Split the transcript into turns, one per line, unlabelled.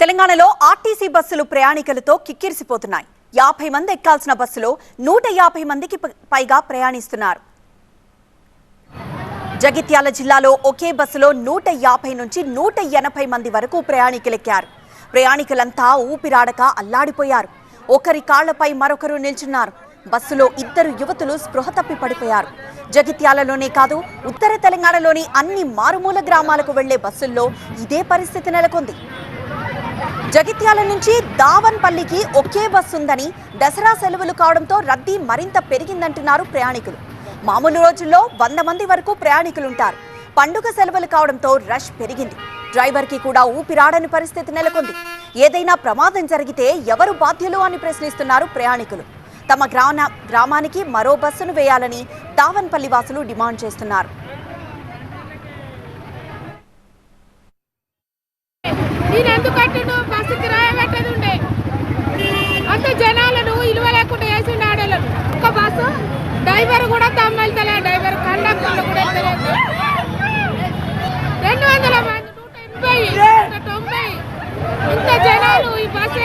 తెలంగాణలో ఆర్టీసీ బస్సులు ప్రయాణికులతో కిక్కిరిసిపోతున్నాయి. యాభై మంది ఎక్కాల్సిన బస్సులో నూట యాభై మందికి పైగా ప్రయాణిస్తున్నారు. జగిత్యాల జిల్లాలో ఒకే బస్సులో నూట యాభై నుంచి నూట ఎనభై మంది వరకు ప్రయాణికులెక్కారు. ప్రయాణికులంతా ఊపిరాడక అల్లాడిపోయారు. ఒకరి కాళ్ళపై మరొకరు నిల్చున్నారు. బస్సులో ఇద్దరు యువతులు స్పృహ తప్పి పడిపోయారు. జగిత్యాలలోనే కాదు ఉత్తర తెలంగాణలోని అన్ని మారుమూల గ్రామాలకు వెళ్ళే బస్సుల్లో ఇదే పరిస్థితి నెలకొంది. జగిత్యాల నుంచి దావన్పల్లికి ఒకే బస్సు ఉందని దసరా సెలవులు కావడంతో రద్దీ మరింత పెరిగిందంటున్నారు ప్రయాణికులు. మామూలు రోజుల్లో వంద మంది వరకు ప్రయాణికులుంటారు. పండుగ సెలవులు కావడంతో రష్ పెరిగింది. డ్రైవర్కి కూడా ఊపిరాడని పరిస్థితి నెలకొంది. ఏదైనా ప్రమాదం జరిగితే ఎవరు బాధ్యులు అని ప్రశ్నిస్తున్నారు ప్రయాణికులు. తమ గ్రామ గ్రామానికి మరో బస్సును వేయాలని దావన్పల్లి వాసులు డిమాండ్ చేస్తున్నారు.
నేను ఎందుకంటే డ్రైవర్ కూడా తమ్మెళ్తలే. డ్రైవర్ కండక్టర్ కూడా తెలియదు రెండు వందల మంది నూట ఎనభై నూట తొంభై. ఇంత జనాలు ఈ బస్సు